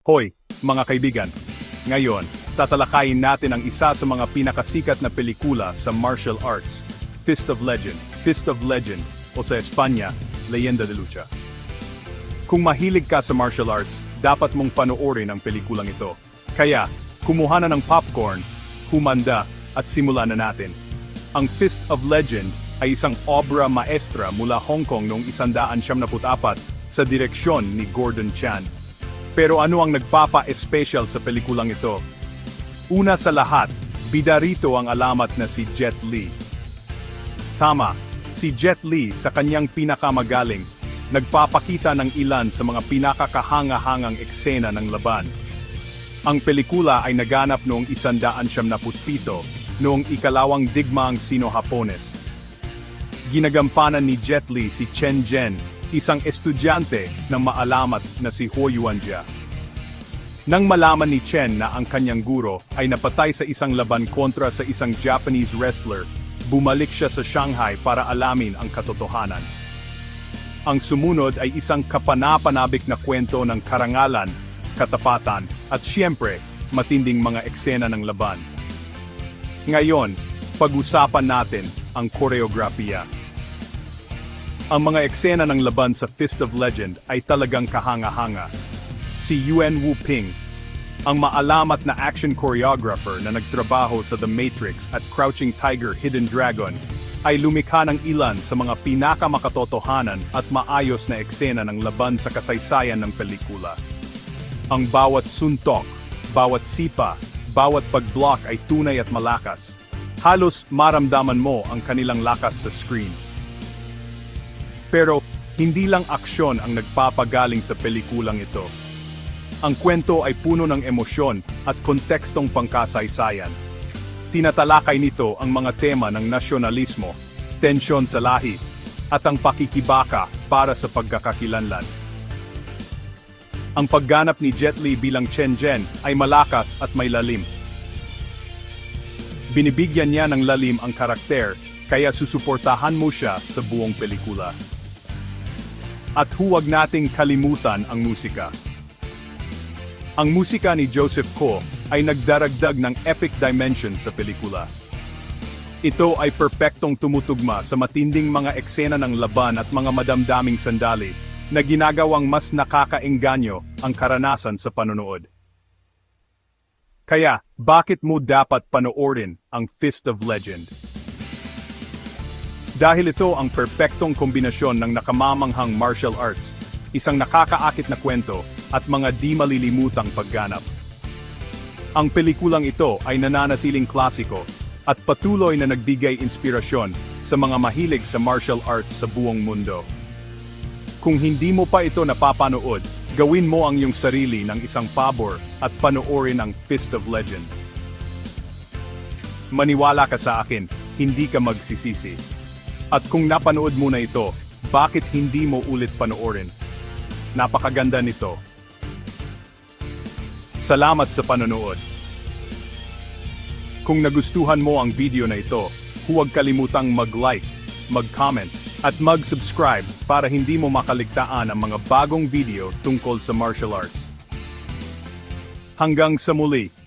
Hoy, mga kaibigan. Ngayon, tatalakayin natin ang isa sa mga pinakasikat na pelikula sa martial arts, Fist of Legend, Fist of Legend, o sa Espanya, Leyenda de Lucha. Kung mahilig ka sa martial arts, dapat mong panoorin ang pelikulang ito. Kaya, kumuha na ng popcorn, humanda, at simulan na natin. Ang Fist of Legend ay isang obra maestra mula Hong Kong noong 1974 sa direksyon ni Gordon Chan. Pero ano ang nagpapa-espesyal sa pelikulang ito? Una sa lahat, bida rito ang alamat na si Jet Li. Tama, si Jet Li sa kanyang pinakamagaling, nagpapakita ng ilan sa mga pinakakahanga-hangang eksena ng laban. Ang pelikula ay naganap noong 1977, noong ikalawang digmaang Sino-Hapones. Ginagampanan ni Jet Li si Chen Zhen, isang estudyante na maalamat na si Ho Yuanjia. Nang malaman ni Chen na ang kanyang guro ay napatay sa isang laban kontra sa isang Japanese wrestler, bumalik siya sa Shanghai para alamin ang katotohanan. Ang sumunod ay isang kapanapanabik na kwento ng karangalan, katapatan, at siyempre, matinding mga eksena ng laban. Ngayon, pag-usapan natin ang koreografiya. Ang mga eksena ng laban sa Fist of Legend ay talagang kahanga-hanga. Si Yuan Wu Ping, ang maalamat na action choreographer na nagtrabaho sa The Matrix at Crouching Tiger Hidden Dragon, ay lumikha ng ilan sa mga pinakamakatotohanan at maayos na eksena ng laban sa kasaysayan ng pelikula. Ang bawat suntok, bawat sipa, bawat pag-block ay tunay at malakas. Halos maramdaman mo ang kanilang lakas sa screen. Pero, hindi lang aksyon ang nagpapagaling sa pelikulang ito. Ang kwento ay puno ng emosyon at kontekstong pangkasaysayan. Tinatalakay nito ang mga tema ng nasyonalismo, tensyon sa lahi, at ang pakikibaka para sa pagkakakilanlan. Ang pagganap ni Jet Li bilang Chen Zhen ay malakas at may lalim. Binibigyan niya ng lalim ang karakter, kaya susuportahan mo siya sa buong pelikula. At huwag nating kalimutan ang musika. Ang musika ni Joseph Ko ay nagdaragdag ng epic dimension sa pelikula. Ito ay perpektong tumutugma sa matinding mga eksena ng laban at mga madamdaming sandali na ginagawang mas nakakaengganyo ang karanasan sa panonood. Kaya, bakit mo dapat panoorin ang Fist of Legend? Dahil ito ang perpektong kombinasyon ng nakamamanghang martial arts, isang nakakaakit na kwento, at mga di malilimutang pagganap. Ang pelikulang ito ay nananatiling klasiko at patuloy na nagbigay inspirasyon sa mga mahilig sa martial arts sa buong mundo. Kung hindi mo pa ito napapanood, gawin mo ang iyong sarili ng isang pabor at panoorin ang Fist of Legend. Maniwala ka sa akin, hindi ka magsisisi. At kung napanood mo na ito, bakit hindi mo ulit panoorin? Napakaganda nito. Salamat sa panonood. Kung nagustuhan mo ang video na ito, huwag kalimutang mag-like, mag-comment, at mag-subscribe para hindi mo makaligtaan ang mga bagong video tungkol sa martial arts. Hanggang sa muli!